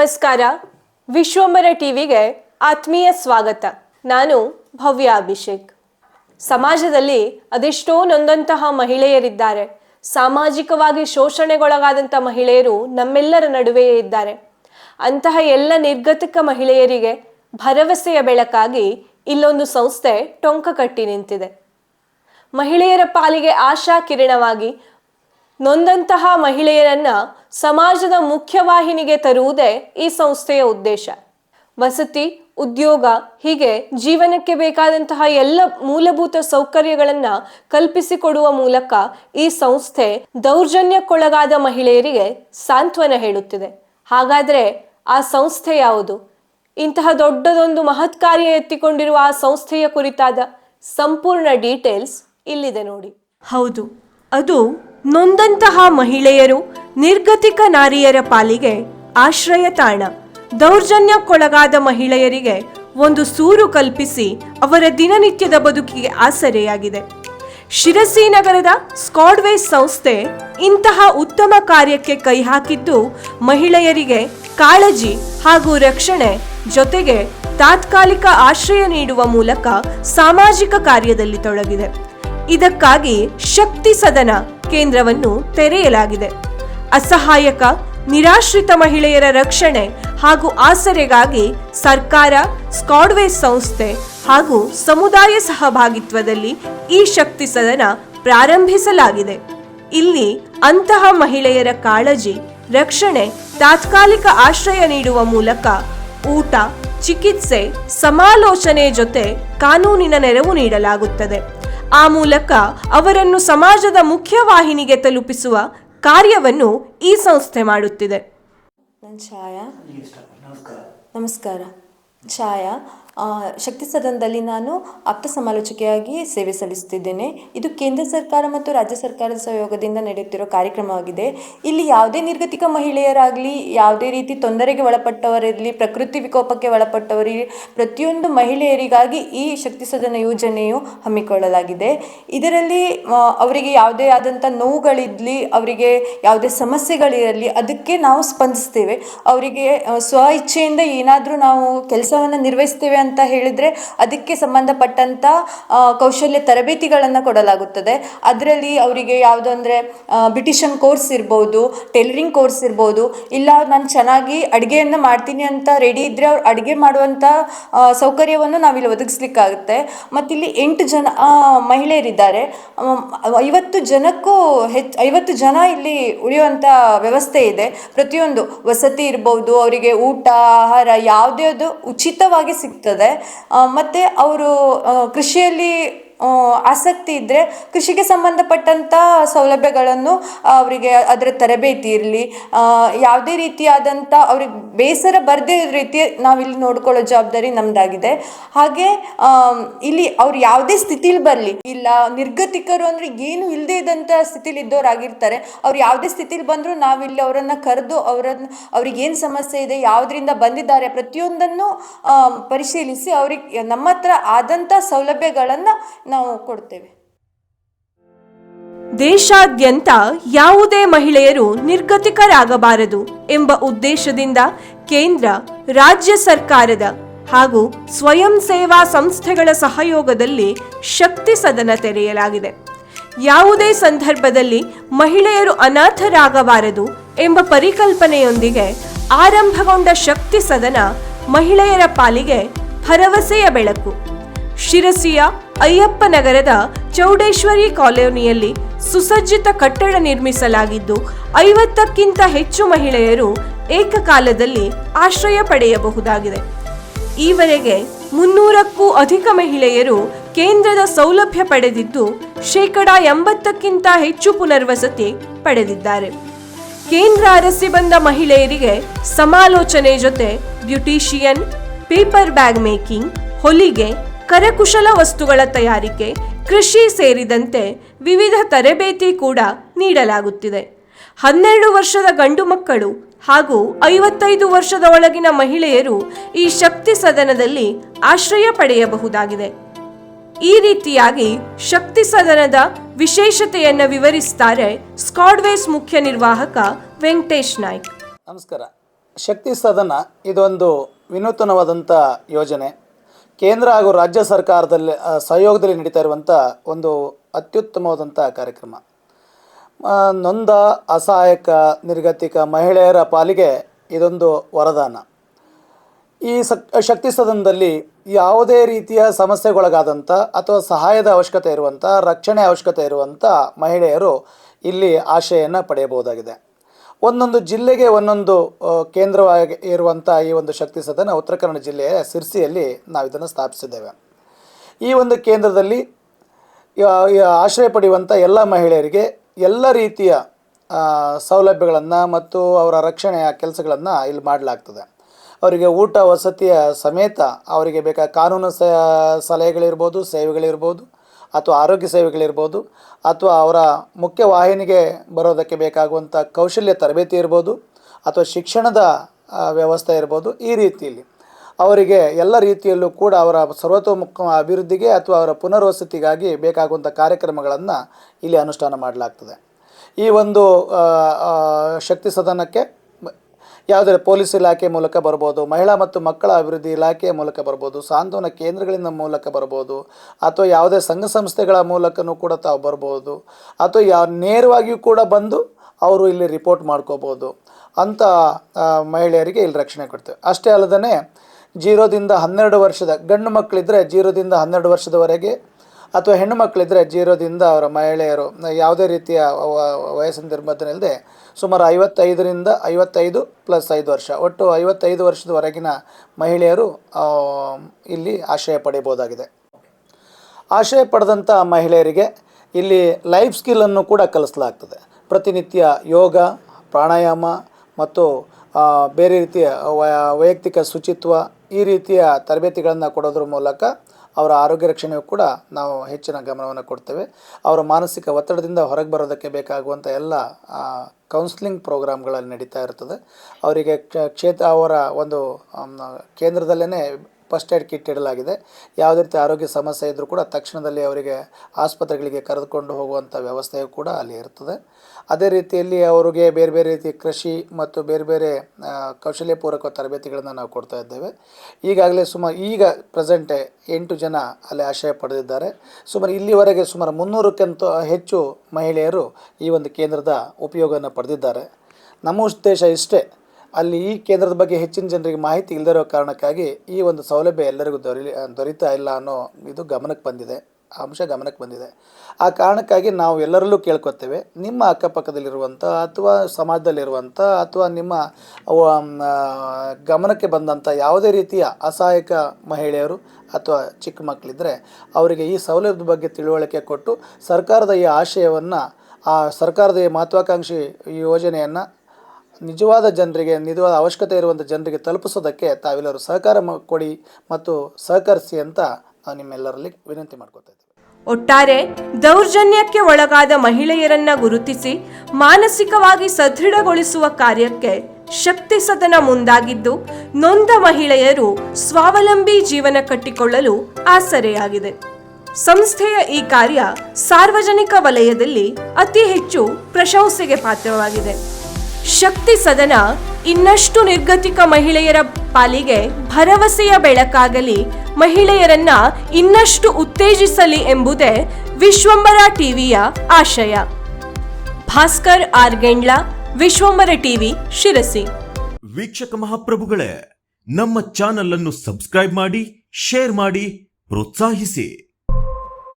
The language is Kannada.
ನಮಸ್ಕಾರ. ವಿಶ್ವಂಬರ ಟಿವಿಗೆ ಆತ್ಮೀಯ ಸ್ವಾಗತ. ನಾನು ಭವ್ಯ ಅಭಿಷೇಕ್. ಸಮಾಜದಲ್ಲಿ ಅದೆಷ್ಟೋ ನೊಂದಂತಹ ಮಹಿಳೆಯರಿದ್ದಾರೆ. ಸಾಮಾಜಿಕವಾಗಿ ಶೋಷಣೆಗೊಳಗಾದಂಥ ಮಹಿಳೆಯರು ನಮ್ಮೆಲ್ಲರ ನಡುವೆಯೇ ಇದ್ದಾರೆ. ಅಂತಹ ಎಲ್ಲ ನಿರ್ಗತಿಕ ಮಹಿಳೆಯರಿಗೆ ಭರವಸೆಯ ಬೆಳಕಾಗಿ ಇಲ್ಲೊಂದು ಸಂಸ್ಥೆ ಟೊಂಕ ಕಟ್ಟಿ ನಿಂತಿದೆ. ಮಹಿಳೆಯರ ಪಾಲಿಗೆ ಆಶಾ ಕಿರಣವಾಗಿ ನೊಂದಂತಹ ಮಹಿಳೆಯರನ್ನ ಸಮಾಜದ ಮುಖ್ಯವಾಹಿನಿಗೆ ತರುವುದೇ ಈ ಸಂಸ್ಥೆಯ ಉದ್ದೇಶ. ವಸತಿ, ಉದ್ಯೋಗ, ಹೀಗೆ ಜೀವನಕ್ಕೆ ಬೇಕಾದಂತಹ ಎಲ್ಲ ಮೂಲಭೂತ ಸೌಕರ್ಯಗಳನ್ನ ಕಲ್ಪಿಸಿಕೊಡುವ ಮೂಲಕ ಈ ಸಂಸ್ಥೆ ದೌರ್ಜನ್ಯಕ್ಕೊಳಗಾದ ಮಹಿಳೆಯರಿಗೆ ಸಾಂತ್ವನ ಹೇಳುತ್ತಿದೆ. ಹಾಗಾದ್ರೆ ಆ ಸಂಸ್ಥೆ ಯಾವುದು? ಇಂತಹ ದೊಡ್ಡದೊಂದು ಮಹತ್ ಕಾರ್ಯ ಎತ್ತಿಕೊಂಡಿರುವ ಆ ಸಂಸ್ಥೆಯ ಕುರಿತಾದ ಸಂಪೂರ್ಣ ಡೀಟೇಲ್ಸ್ ಇಲ್ಲಿದೆ ನೋಡಿ. ಹೌದು, ಅದು ನೊಂದಂತಹ ಮಹಿಳೆಯರು ನಿರ್ಗತಿಕ ನಾರಿಯರ ಪಾಲಿಗೆ ಆಶ್ರಯ ತಾಣ. ದೌರ್ಜನ್ಯಕ್ಕೊಳಗಾದ ಮಹಿಳೆಯರಿಗೆ ಒಂದು ಸೂರು ಕಲ್ಪಿಸಿ ಅವರ ದಿನನಿತ್ಯದ ಬದುಕಿಗೆ ಆಸರೆಯಾಗಿದೆ. ಶಿರಸಿ ನಗರದ ಸ್ಕಾಡ್ವೇಸ್ ಸಂಸ್ಥೆ ಇಂತಹ ಉತ್ತಮ ಕಾರ್ಯಕ್ಕೆ ಕೈ ಹಾಕಿದ್ದು ಮಹಿಳೆಯರಿಗೆ ಕಾಳಜಿ ಹಾಗೂ ರಕ್ಷಣೆ ಜೊತೆಗೆ ತಾತ್ಕಾಲಿಕ ಆಶ್ರಯ ನೀಡುವ ಮೂಲಕ ಸಾಮಾಜಿಕ ಕಾರ್ಯದಲ್ಲಿ ತೊಡಗಿದೆ. ಇದಕ್ಕಾಗಿ ಶಕ್ತಿ ಸದನ ಕೇಂದ್ರವನ್ನು ತೆರೆಯಲಾಗಿದೆ. ಅಸಹಾಯಕ, ನಿರಾಶ್ರಿತ ಮಹಿಳೆಯರ ರಕ್ಷಣೆ ಹಾಗೂ ಆಸರೆಗಾಗಿ ಸರ್ಕಾರ ಸ್ಕಾಡ್ವೇಸ್ ಸಂಸ್ಥೆ ಹಾಗೂ ಸಮುದಾಯ ಸಹಭಾಗಿತ್ವದಲ್ಲಿ ಈ ಶಕ್ತಿ ಸದನ ಪ್ರಾರಂಭಿಸಲಾಗಿದೆ. ಇಲ್ಲಿ ಅಂತಹ ಮಹಿಳೆಯರ ಕಾಳಜಿ, ರಕ್ಷಣೆ, ತಾತ್ಕಾಲಿಕ ಆಶ್ರಯ ನೀಡುವ ಮೂಲಕ ಊಟ, ಚಿಕಿತ್ಸೆ, ಸಮಾಲೋಚನೆ ಜೊತೆ ಕಾನೂನಿನ ನೆರವು ನೀಡಲಾಗುತ್ತದೆ. ಆ ಮೂಲಕ ಅವರನ್ನು ಸಮಾಜದ ಮುಖ್ಯವಾಹಿನಿಗೆ ತಲುಪಿಸುವ ಕಾರ್ಯವನ್ನು ಈ ಸಂಸ್ಥೆ ಮಾಡುತ್ತಿದೆ. ನಮಸ್ಕಾರ. ಛಾಯಾ ಶಕ್ತಿ ಸದನದಲ್ಲಿ ನಾನು ಆಪ್ತ ಸಮಾಲೋಚಕಿಯಾಗಿ ಸೇವೆ ಸಲ್ಲಿಸುತ್ತಿದ್ದೇನೆ. ಇದು ಕೇಂದ್ರ ಸರ್ಕಾರ ಮತ್ತು ರಾಜ್ಯ ಸರ್ಕಾರದ ಸಹಯೋಗದಿಂದ ನಡೆಯುತ್ತಿರೋ ಕಾರ್ಯಕ್ರಮವಾಗಿದೆ. ಇಲ್ಲಿ ಯಾವುದೇ ನಿರ್ಗತಿಕ ಮಹಿಳೆಯರಾಗಲಿ, ಯಾವುದೇ ರೀತಿ ತೊಂದರೆಗೆ ಒಳಪಟ್ಟವರಿರಲಿ, ಪ್ರಕೃತಿ ವಿಕೋಪಕ್ಕೆ ಒಳಪಟ್ಟವರಿಗೆ ಪ್ರತಿಯೊಂದು ಮಹಿಳೆಯರಿಗಾಗಿ ಈ ಶಕ್ತಿ ಸದನ ಯೋಜನೆಯು ಹಮ್ಮಿಕೊಳ್ಳಲಾಗಿದೆ. ಇದರಲ್ಲಿ ಅವರಿಗೆ ಯಾವುದೇ ಆದಂಥ ನೋವುಗಳಿರಲಿ ಅವರಿಗೆ ಯಾವುದೇ ಸಮಸ್ಯೆಗಳಿರಲಿ, ಅದಕ್ಕೆ ನಾವು ಸ್ಪಂದಿಸ್ತೇವೆ. ಅವರಿಗೆ ಸ್ವ ಇಚ್ಛೆಯಿಂದ ಏನಾದರೂ ನಾವು ಕೆಲಸವನ್ನು ನಿರ್ವಹಿಸ್ತೇವೆ ಅಂತ ಹೇಳಿದರೆ ಅದಕ್ಕೆ ಸಂಬಂಧಪಟ್ಟಂಥ ಕೌಶಲ್ಯ ತರಬೇತಿಗಳನ್ನು ಕೊಡಲಾಗುತ್ತದೆ. ಅದರಲ್ಲಿ ಅವರಿಗೆ ಯಾವುದು ಅಂದರೆ ಬ್ಯೂಟಿಷನ್ ಕೋರ್ಸ್ ಇರ್ಬೋದು, ಟೈಲರಿಂಗ್ ಕೋರ್ಸ್ ಇರ್ಬೋದು, ಇಲ್ಲ ನಾನು ಚೆನ್ನಾಗಿ ಅಡುಗೆಯನ್ನು ಮಾಡ್ತೀನಿ ಅಂತ ರೆಡಿ ಇದ್ದರೆ ಅವ್ರು ಅಡುಗೆ ಮಾಡುವಂಥ ಸೌಕರ್ಯವನ್ನು ನಾವಿಲ್ಲಿ ಒದಗಿಸ್ಲಿಕ್ಕಾಗುತ್ತೆ. ಮತ್ತಿಲ್ಲಿ ಎಂಟು ಜನ ಮಹಿಳೆಯರಿದ್ದಾರೆ. ಐವತ್ತು ಜನಕ್ಕೂ ಹೆಚ್ಚು, ಐವತ್ತು ಜನ ಇಲ್ಲಿ ಉಳಿಯುವಂಥ ವ್ಯವಸ್ಥೆ ಇದೆ. ಪ್ರತಿಯೊಂದು, ವಸತಿ ಇರ್ಬೋದು, ಅವರಿಗೆ ಊಟ, ಆಹಾರ, ಯಾವುದ್ಯಾವುದು ಉಚಿತವಾಗಿ ಸಿಗ್ತದೆ. ಆ, ಮತ್ತೆ ಅವರು ಕೃಷಿಯಲ್ಲಿ ಆಸಕ್ತಿ ಇದ್ದರೆ ಕೃಷಿಗೆ ಸಂಬಂಧಪಟ್ಟಂಥ ಸೌಲಭ್ಯಗಳನ್ನು ಅವರಿಗೆ ಅದರ ತರಬೇತಿ ಇರಲಿ. ಯಾವುದೇ ರೀತಿಯಾದಂಥ ಅವ್ರಿಗೆ ಬೇಸರ ಬರದೇ ಇರೋ ರೀತಿ ನಾವಿಲ್ಲಿ ನೋಡ್ಕೊಳ್ಳೋ ಜವಾಬ್ದಾರಿ ನಮ್ಮದಾಗಿದೆ ಹಾಗೆ ಇಲ್ಲಿ ಅವ್ರು ಯಾವುದೇ ಸ್ಥಿತಿಲಿ ಬರಲಿ, ಇಲ್ಲ ನಿರ್ಗತಿಕರು ಅಂದರೆ ಏನು ಇಲ್ಲದೇ ಇದ್ದಂಥ ಸ್ಥಿತಿಲಿ ಇದ್ದವರಾಗಿರ್ತಾರೆ. ಅವ್ರು ಯಾವುದೇ ಸ್ಥಿತಿಲಿ ಬಂದರೂ ನಾವಿಲ್ಲಿ ಅವರನ್ನು ಕರೆದು ಅವರನ್ನು, ಅವ್ರಿಗೆ ಏನು ಸಮಸ್ಯೆ ಇದೆ, ಯಾವುದರಿಂದ ಬಂದಿದ್ದಾರೆ ಪ್ರತಿಯೊಂದನ್ನು ಪರಿಶೀಲಿಸಿ ಅವ್ರಿಗೆ ನಮ್ಮ ಹತ್ರ ಆದಂಥ ಸೌಲಭ್ಯಗಳನ್ನು ನಾವು ಕೊಡ್ತೇವೆ. ದೇಶಾದ್ಯಂತ ಯಾವುದೇ ಮಹಿಳೆಯರು ನಿರ್ಗತಿಕರಾಗಬಾರದು ಎಂಬ ಉದ್ದೇಶದಿಂದ ಕೇಂದ್ರ, ರಾಜ್ಯ ಸರ್ಕಾರದ ಹಾಗೂ ಸ್ವಯಂ ಸೇವಾ ಸಂಸ್ಥೆಗಳ ಸಹಯೋಗದಲ್ಲಿ ಶಕ್ತಿ ಸದನ ತೆರೆಯಲಾಗಿದೆ. ಯಾವುದೇ ಸಂದರ್ಭದಲ್ಲಿ ಮಹಿಳೆಯರು ಅನಾಥರಾಗಬಾರದು ಎಂಬ ಪರಿಕಲ್ಪನೆಯೊಂದಿಗೆ ಆರಂಭಗೊಂಡ ಶಕ್ತಿ ಸದನ ಮಹಿಳೆಯರ ಪಾಲಿಗೆ ಭರವಸೆಯ ಬೆಳಕು. ಶಿರಸಿಯ ಅಯ್ಯಪ್ಪ ನಗರದ ಚೌಡೇಶ್ವರಿ ಕಾಲೋನಿಯಲ್ಲಿ ಸುಸಜ್ಜಿತ ಕಟ್ಟಡ ನಿರ್ಮಿಸಲಾಗಿದ್ದು, ಐವತ್ತಕ್ಕಿಂತ ಹೆಚ್ಚು ಮಹಿಳೆಯರು ಏಕಕಾಲದಲ್ಲಿ ಆಶ್ರಯ ಪಡೆಯಬಹುದಾಗಿದೆ. ಈವರೆಗೆ ಮುನ್ನೂರಕ್ಕೂ ಅಧಿಕ ಮಹಿಳೆಯರು ಕೇಂದ್ರದ ಸೌಲಭ್ಯ ಪಡೆದಿದ್ದು, ಶೇಕಡ ಎಂಬತ್ತಕ್ಕಿಂತ ಹೆಚ್ಚು ಪುನರ್ವಸತಿ ಪಡೆದಿದ್ದಾರೆ. ಕೇಂದ್ರ ಅರಸಿ ಬಂದ ಮಹಿಳೆಯರಿಗೆ ಸಮಾಲೋಚನೆ ಜೊತೆ ಬ್ಯೂಟಿಷಿಯನ್, ಪೇಪರ್ ಬ್ಯಾಗ್ ಮೇಕಿಂಗ್, ಹೊಲಿಗೆ ಕರಕುಶಲ ವಸ್ತುಗಳ ತಯಾರಿಕೆ, ಕೃಷಿ ಸೇರಿದಂತೆ ವಿವಿಧ ತರಬೇತಿ ಕೂಡ ನೀಡಲಾಗುತ್ತಿದೆ. ಹನ್ನೆರಡು ವರ್ಷದ ಗಂಡು ಮಕ್ಕಳು ಹಾಗೂ ಐವತ್ತೈದು ವರ್ಷದ ಒಳಗಿನ ಮಹಿಳೆಯರು ಈ ಶಕ್ತಿ ಸದನದಲ್ಲಿ ಆಶ್ರಯ ಪಡೆಯಬಹುದಾಗಿದೆ. ಈ ರೀತಿಯಾಗಿ ಶಕ್ತಿ ಸದನದ ವಿಶೇಷತೆಯನ್ನು ವಿವರಿಸ್ತಾರೆ ಸ್ಕಾಡ್ವೇಸ್ ಮುಖ್ಯ ನಿರ್ವಾಹಕ ವೆಂಕಟೇಶ್ ನಾಯ್ಕ್. ನಮಸ್ಕಾರ. ಶಕ್ತಿ ಸದನ ಇದೊಂದು ವಿನೂತನವಾದಂಥ ಯೋಜನೆ. ಕೇಂದ್ರ ಹಾಗೂ ರಾಜ್ಯ ಸರ್ಕಾರದಲ್ಲಿ ಸಹಯೋಗದಲ್ಲಿ ನಡೀತಾ ಇರುವಂಥ ಒಂದು ಅತ್ಯುತ್ತಮವಾದಂಥ ಕಾರ್ಯಕ್ರಮ. ನೊಂದ, ಅಸಹಾಯಕ, ನಿರ್ಗತಿಕ ಮಹಿಳೆಯರ ಪಾಲಿಗೆ ಇದೊಂದು ವರದಾನ. ಈ ಶಕ್ತಿ ಸದನದಲ್ಲಿ ಯಾವುದೇ ರೀತಿಯ ಸಮಸ್ಯೆಗೊಳಗಾದಂಥ ಅಥವಾ ಸಹಾಯದ ಅವಶ್ಯಕತೆ ಇರುವಂಥ ರಕ್ಷಣೆ ಅವಶ್ಯಕತೆ ಇರುವಂಥ ಮಹಿಳೆಯರು ಇಲ್ಲಿ ಆಶ್ರಯನ ಪಡೆಯಬಹುದಾಗಿದೆ. ಒಂದೊಂದು ಜಿಲ್ಲೆಗೆ ಒಂದೊಂದು ಕೇಂದ್ರವಾಗಿ ಇರುವಂಥ ಈ ಒಂದು ಶಕ್ತಿ ಸದನ ಉತ್ತರ ಕನ್ನಡ ಜಿಲ್ಲೆಯ ಸಿರ್ಸಿಯಲ್ಲಿ ನಾವು ಇದನ್ನು ಸ್ಥಾಪಿಸಿದ್ದೇವೆ. ಈ ಒಂದು ಕೇಂದ್ರದಲ್ಲಿ ಆಶ್ರಯ ಪಡೆಯುವಂಥ ಎಲ್ಲ ಮಹಿಳೆಯರಿಗೆ ಎಲ್ಲ ರೀತಿಯ ಸೌಲಭ್ಯಗಳನ್ನು ಮತ್ತು ಅವರ ರಕ್ಷಣೆಯ ಕೆಲಸಗಳನ್ನು ಇಲ್ಲಿ ಮಾಡಲಾಗ್ತದೆ. ಅವರಿಗೆ ಊಟ, ವಸತಿಯ ಸಮೇತ ಅವರಿಗೆ ಬೇಕಾದ ಕಾನೂನು ಸಲಹೆಗಳಿರ್ಬೋದು, ಸೇವೆಗಳಿರ್ಬೋದು. ಅಥವಾ ಆರೋಗ್ಯ ಸೇವೆಗಳಿರ್ಬೋದು ಅಥವಾ ಅವರ ಮುಖ್ಯ ವಾಹಿನಿಗೆ ಬರೋದಕ್ಕೆ ಬೇಕಾಗುವಂಥ ಕೌಶಲ್ಯ ತರಬೇತಿ ಇರ್ಬೋದು ಅಥವಾ ಶಿಕ್ಷಣದ ವ್ಯವಸ್ಥೆ ಇರ್ಬೋದು ಈ ರೀತಿಯಲ್ಲಿ. ಅವರಿಗೆ ಎಲ್ಲ ರೀತಿಯಲ್ಲೂ ಕೂಡ ಅವರ ಸರ್ವತೋಮುಖ ಅಭಿವೃದ್ಧಿಗೆ ಅಥವಾ ಅವರ ಪುನರ್ವಸತಿಗಾಗಿ ಬೇಕಾಗುವಂಥ ಕಾರ್ಯಕ್ರಮಗಳನ್ನು ಇಲ್ಲಿ ಅನುಷ್ಠಾನ ಮಾಡಲಾಗ್ತದೆ. ಈ ಒಂದು ಶಕ್ತಿ ಸದನಕ್ಕೆ ಯಾವುದೇ ಪೊಲೀಸ್ ಇಲಾಖೆ ಮೂಲಕ ಬರ್ಬೋದು, ಮಹಿಳಾ ಮತ್ತು ಮಕ್ಕಳ ಅಭಿವೃದ್ಧಿ ಇಲಾಖೆಯ ಮೂಲಕ ಬರ್ಬೋದು, ಸಾಂತ್ವನ ಕೇಂದ್ರಗಳಿಂದ ಮೂಲಕ ಬರ್ಬೋದು, ಅಥವಾ ಯಾವುದೇ ಸಂಘ ಸಂಸ್ಥೆಗಳ ಮೂಲಕನೂ ಕೂಡ ತಾವು ಬರ್ಬೋದು, ಅಥವಾ ಯಾವ ನೇರವಾಗಿಯೂ ಕೂಡ ಬಂದು ಅವರು ಇಲ್ಲಿ ರಿಪೋರ್ಟ್ ಮಾಡ್ಕೋಬೋದು ಅಂತ ಮಹಿಳೆಯರಿಗೆ ಇಲ್ಲಿ ರಕ್ಷಣೆ ಕೊಡ್ತೇವೆ. ಅಷ್ಟೇ ಅಲ್ಲದೇ ಜೀರೋದಿಂದ ಹನ್ನೆರಡು ವರ್ಷದ ಗಂಡು ಮಕ್ಕಳಿದ್ದರೆ ಜೀರೋದಿಂದ ಹನ್ನೆರಡು ವರ್ಷದವರೆಗೆ ಅಥವಾ ಹೆಣ್ಣು ಮಕ್ಕಳಿದ್ದರೆ ಜೀರೋದಿಂದ ಅವರ ಮಹಿಳೆಯರು, ಯಾವುದೇ ರೀತಿಯ ವಯಸ್ಸಿನ ನಿರ್ಬಂಧನಿಲ್ಲದೆ ಸುಮಾರು ಐವತ್ತೈದರಿಂದ ಐವತ್ತೈದು ಪ್ಲಸ್ ಐದು ವರ್ಷ. ಒಟ್ಟು ಐವತ್ತೈದು ವರ್ಷದವರೆಗಿನ ಮಹಿಳೆಯರು ಇಲ್ಲಿ ಆಶ್ರಯ ಪಡೆಯಬಹುದಾಗಿದೆ. ಆಶ್ರಯ ಪಡೆದಂಥ ಮಹಿಳೆಯರಿಗೆ ಇಲ್ಲಿ ಲೈಫ್ ಸ್ಕಿಲ್ಲನ್ನು ಕೂಡ ಕಲಿಸಲಾಗ್ತದೆ. ಪ್ರತಿನಿತ್ಯ ಯೋಗ, ಪ್ರಾಣಾಯಾಮ ಮತ್ತು ಬೇರೆ ರೀತಿಯ ವಯ- ವೈಯಕ್ತಿಕ ಶುಚಿತ್ವ ಈ ರೀತಿಯ ತರಬೇತಿಗಳನ್ನು ಕೊಡೋದ್ರ ಮೂಲಕ ಅವರ ಆರೋಗ್ಯ ರಕ್ಷಣೆಯೂ ಕೂಡ ನಾವು ಹೆಚ್ಚಿನ ಗಮನವನ್ನು ಕೊಡ್ತೇವೆ. ಅವರ ಮಾನಸಿಕ ಒತ್ತಡದಿಂದ ಹೊರಗೆ ಬರೋದಕ್ಕೆ ಬೇಕಾಗುವಂಥ ಎಲ್ಲ ಕೌನ್ಸ್ಲಿಂಗ್ ಪ್ರೋಗ್ರಾಮ್ಗಳಲ್ಲಿ ನಡೀತಾ ಇರ್ತದೆ. ಅವರಿಗೆ ಕ್ಷ- ಕ್ಷೇತ್ರ, ಅವರ ಒಂದು ಕೇಂದ್ರದಲ್ಲೇ ಫಸ್ಟ್ ಏಡ್ ಕಿಟ್ ಇಡಲಾಗಿದೆ. ಯಾವುದೇ ರೀತಿ ಆರೋಗ್ಯ ಸಮಸ್ಯೆ ಇದ್ದರೂ ಕೂಡ ತಕ್ಷಣದಲ್ಲಿ ಅವರಿಗೆ ಆಸ್ಪತ್ರೆಗಳಿಗೆ ಕರೆದುಕೊಂಡು ಹೋಗುವಂಥ ವ್ಯವಸ್ಥೆಯು ಕೂಡ ಅಲ್ಲಿ ಇರ್ತದೆ. ಅದೇ ರೀತಿಯಲ್ಲಿ ಅವರಿಗೆ ಬೇರೆ ಬೇರೆ ರೀತಿಯ ಕೃಷಿ ಮತ್ತು ಬೇರೆ ಬೇರೆ ಕೌಶಲ್ಯಪೂರ್ವಕ ತರಬೇತಿಗಳನ್ನು ನಾವು ಕೊಡ್ತಾ ಇದ್ದೇವೆ. ಈಗಾಗಲೇ ಸುಮಾರು, ಈಗ ಪ್ರೆಸೆಂಟೆ ಎಂಟು ಜನ ಅಲ್ಲಿ ಆಶ್ರಯ ಪಡೆದಿದ್ದಾರೆ. ಸುಮಾರು ಇಲ್ಲಿವರೆಗೆ ಸುಮಾರು ಮುನ್ನೂರಕ್ಕಿಂತ ಹೆಚ್ಚು ಮಹಿಳೆಯರು ಈ ಒಂದು ಕೇಂದ್ರದ ಉಪಯೋಗವನ್ನು ಪಡೆದಿದ್ದಾರೆ. ನಮ್ಮ ಉದ್ದೇಶ ಇಷ್ಟೇ ಅಲ್ಲಿ ಈ ಕೇಂದ್ರದ ಬಗ್ಗೆ ಹೆಚ್ಚಿನ ಜನರಿಗೆ ಮಾಹಿತಿ ಇಲ್ಲದಿರೋ ಕಾರಣಕ್ಕಾಗಿ ಈ ಒಂದು ಸೌಲಭ್ಯ ಎಲ್ಲರಿಗೂ ದೊರಿ, ದೊರೀತಾ ಇಲ್ಲ ಅನ್ನೋ ಇದು ಗಮನಕ್ಕೆ ಬಂದಿದೆ. ಅಂಶ ಗಮನಕ್ಕೆ ಬಂದಿದೆ. ಆ ಕಾರಣಕ್ಕಾಗಿ ನಾವು ಎಲ್ಲರಲ್ಲೂ ಕೇಳ್ಕೊತೇವೆ. ನಿಮ್ಮ ಅಕ್ಕಪಕ್ಕದಲ್ಲಿರುವಂಥ ಅಥವಾ ಸಮಾಜದಲ್ಲಿರುವಂಥ ಅಥವಾ ನಿಮ್ಮ ಗಮನಕ್ಕೆ ಬಂದಂಥ ಯಾವುದೇ ರೀತಿಯ ಅಸಹಾಯಕ ಮಹಿಳೆಯರು ಅಥವಾ ಚಿಕ್ಕ ಮಕ್ಕಳಿದ್ದರೆ ಅವರಿಗೆ ಈ ಸೌಲಭ್ಯದ ಬಗ್ಗೆ ತಿಳುವಳಿಕೆ ಕೊಟ್ಟು ಸರ್ಕಾರದ ಈ ಆಶಯವನ್ನು, ಆ ಸರ್ಕಾರದ ಈ ಮಹತ್ವಾಕಾಂಕ್ಷಿ ಯೋಜನೆಯನ್ನು ನಿಜವಾದ ಜನರಿಗೆ, ನಿಜವಾದ ಅವಶ್ಯಕತೆ ಇರುವಂಥ ಜನರಿಗೆ ತಲುಪಿಸೋದಕ್ಕೆ ತಾವೆಲ್ಲರೂ ಸಹಕಾರ ಕೊಡಿ ಮತ್ತು ಸಹಕರಿಸಿ ಅಂತ ನಾವು ನಿಮ್ಮೆಲ್ಲರಲ್ಲಿ ವಿನಂತಿ ಮಾಡ್ಕೊತಾ ಇದ್ದೀವಿ ಒಟ್ಟಾರೆ ದೌರ್ಜನ್ಯಕ್ಕೆ ಒಳಗಾದ ಮಹಿಳೆಯರನ್ನ ಗುರುತಿಸಿ, ಮಾನಸಿಕವಾಗಿ ಸದೃಢಗೊಳಿಸುವ ಕಾರ್ಯಕ್ಕೆ ಶಕ್ತಿ ಸದನ ಮುಂದಾಗಿದ್ದು, ನೊಂದ ಮಹಿಳೆಯರು ಸ್ವಾವಲಂಬಿ ಜೀವನ ಕಟ್ಟಿಕೊಳ್ಳಲು ಆಸರೆಯಾಗಿದೆ. ಸಂಸ್ಥೆಯ ಈ ಕಾರ್ಯ ಸಾರ್ವಜನಿಕ ವಲಯದಲ್ಲಿ ಅತಿ ಹೆಚ್ಚು ಪ್ರಶಂಸೆಗೆ ಪಾತ್ರವಾಗಿದೆ. ಶಕ್ತಿ ಸದನ ಇನ್ನಷ್ಟು ನಿರ್ಗತಿಕ ಮಹಿಳೆಯರ ಪಾಲಿಗೆ ಭರವಸೆಯ ಬೆಳಕಾಗಲಿ, ಮಹಿಳೆಯರನ್ನ ಇನ್ನಷ್ಟು ಉತ್ತೇಜಿಸಲಿ ಎಂಬುದೇ ವಿಶ್ವಂಬರ ಟಿವಿಯ ಆಶಯ. ಭಾಸ್ಕರ್ ಆರ್ಗೆಂಡ್ಲ ವಿಶ್ವಂಬರ ಟಿವಿ, ಶಿರಸಿ. ವೀಕ್ಷಕ ಮಹಾಪ್ರಭುಗಳೇ, ನಮ್ಮ ಚಾನಲ್ ಅನ್ನು ಸಬ್ಸ್ಕ್ರೈಬ್ ಮಾಡಿ, ಶೇರ್ ಮಾಡಿ, ಪ್ರೋತ್ಸಾಹಿಸಿ.